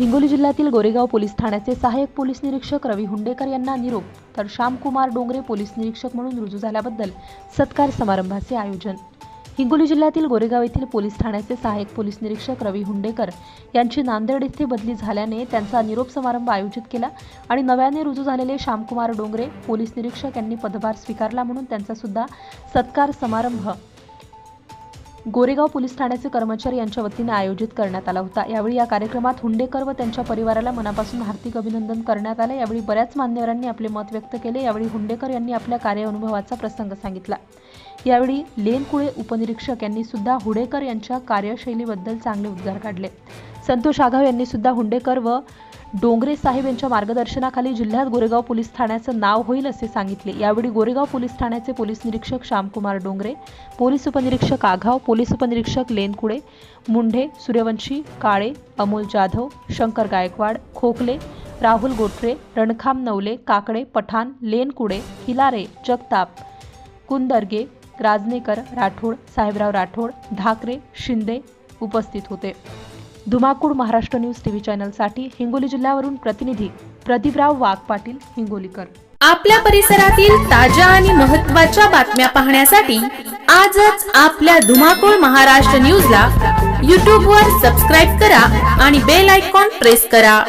हिंगोली जिल्ह्यातील गोरेगाव पोलीस ठाण्याचे सहाय्यक पोलीस निरीक्षक रवी हुंडेकर यांना निरोप तर श्यामकुमार डोंगरे पोलीस निरीक्षक म्हणून रुजू झाल्याबद्दल सत्कार समारंभाचे आयोजन. हिंगोली जिल्ह्यातील गोरेगाव येथील पोलीस ठाण्याचे सहाय्यक पोलीस निरीक्षक रवी हुंडेकर यांची नांदेड येथे बदली झाल्याने त्यांचा निरोप समारंभ आयोजित केला आणि नव्याने रुजू झालेले श्यामकुमार डोंगरे पोलीस निरीक्षक यांनी पदभार स्वीकारला म्हणून त्यांचा सुद्धा सत्कार समारंभ गोरेगाव पोलीस ठाण्याचे कर्मचारी यांच्या वतीने आयोजित करण्यात आला होता. यावेळी या कार्यक्रमात हुंडेकर व त्यांच्या परिवाराला मनापासून हार्दिक अभिनंदन करण्यात आले. यावेळी बऱ्याच मान्यवरांनी आपले मत व्यक्त केले. यावेळी हुंडेकर यांनी आपल्या कार्यानुभवाचा प्रसंग सांगितला. यावेळी लेनकुळे उपनिरीक्षक यांनी सुद्धा हुडेकर यांच्या कार्यशैलीबद्दल चांगले उद्गार काढले. संतोष आघाव यांनी सुद्धा हुंडेकर व डोंगरे साहेब यांच्या मार्गदर्शनाखाली जिल्ह्यात गोरेगाव पोलीस ठाण्याचं नाव होईल असे सांगितले. यावेळी गोरेगाव पोलीस ठाण्याचे पोलीस निरीक्षक श्यामकुमार डोंगरे पोलीस उपनिरीक्षक आघाव पोलीस उपनिरीक्षक लेनकुडे मुंढे सूर्यवंशी काळे अमोल जाधव शंकर गायकवाड खोकले राहुल गोटरे रणखाम नवले काकडे पठाण लेनकुडे हिलारे जगताप कुंदर्गे राजनेकर राठोड साहेबराव राठोड ढाकरे शिंदे उपस्थित होते. धुमाकूळ महाराष्ट्र न्यूज टीव्ही चॅनलसाठी हिंगोली जिल्ह्यावरून प्रतिनिधी प्रदीपराव वाघ पाटील हिंगोलीकर. आपल्या परिसरातील ताज्या आणि महत्त्वाच्या बातम्या पाहण्यासाठी आजच आपल्या धुमाकूळ महाराष्ट्र न्यूजला यूट्यूबवर सबस्क्राईब करा आणि बेल आयकॉन प्रेस करा.